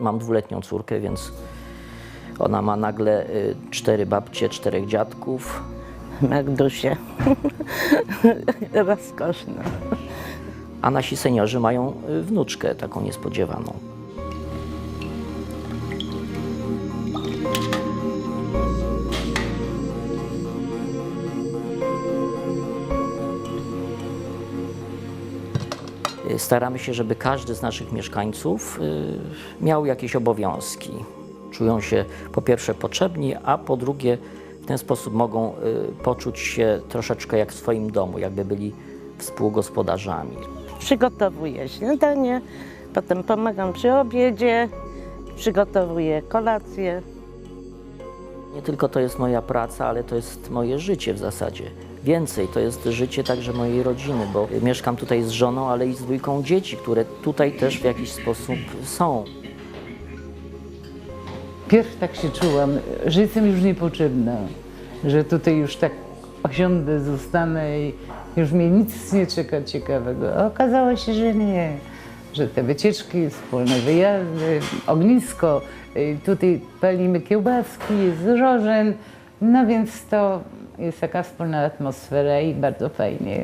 Mam dwuletnią córkę, więc ona ma nagle y, cztery babcie, czterech dziadków. Magdusie. Rozkoszna. A nasi seniorzy mają y, wnuczkę taką niespodziewaną. Staramy się, żeby każdy z naszych mieszkańców y, miał jakieś obowiązki. Czują się po pierwsze potrzebni, a po drugie w ten sposób mogą y, poczuć się troszeczkę jak w swoim domu, jakby byli współgospodarzami. Przygotowuję śniadanie, potem pomagam przy obiedzie, przygotowuję kolację. Nie tylko to jest moja praca, ale to jest moje życie w zasadzie. Więcej, to jest życie także mojej rodziny, bo mieszkam tutaj z żoną, ale i z dwójką dzieci, które tutaj też w jakiś sposób są. Pierw tak się czułam, że jestem już niepotrzebna, że tutaj już tak osiądę, zostanę i już mnie nic nie czeka ciekawego. A okazało się, że nie, że te wycieczki, wspólne wyjazdy, ognisko, y, tutaj palimy kiełbaski, jest rożen, no więc to jest taka wspólna atmosfera i bardzo fajnie.